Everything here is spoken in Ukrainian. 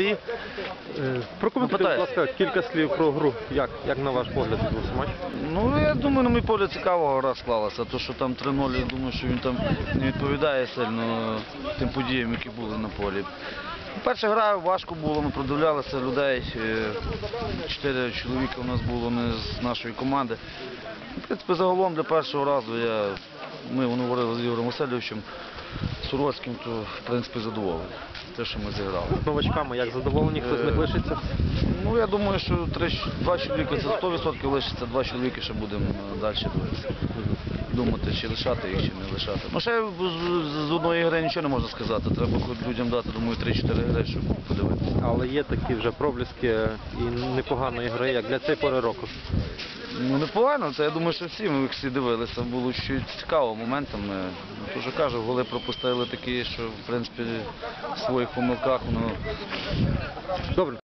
Е, Прокоментуйте, будь ласка, кілька слів про гру. Як, як на ваш погляд відбувся матч? Ну, я думаю, на мій погляд цікава гра склалася. То, що там 3-0, я думаю, що він там не відповідає сильно тим подіям, які були на полі. Перша гра важко було, ми продивлялися людей. Е, Чотири чоловіка у нас було не з нашої команди. В принципі, загалом для першого разу я, ми говорили з Ігорем Васильовичем Суроцьким, то в принципі задоволений. Те, що ми зіграли. Новачками, як задоволені, хто з них Е, лишиться? Ну, я думаю, що три, два чоловіки це 100% лишиться, два чоловіки ще будемо е, далі дивитися. Думати, чи лишати їх, чи не лишати. Ну, ще з, з одної гри нічого не можна сказати. Треба людям дати, думаю, 3-4 гри, щоб подивитися. Але є такі вже проблиски і непоганої гри, як для цієї пори року. Ну, непогано, це я думаю, що всі ми всі дивилися. Було ще цікаво моментами. Ну, що кажу, голи пропустили такі, що в принципі в своїх помилках, ну, Добре.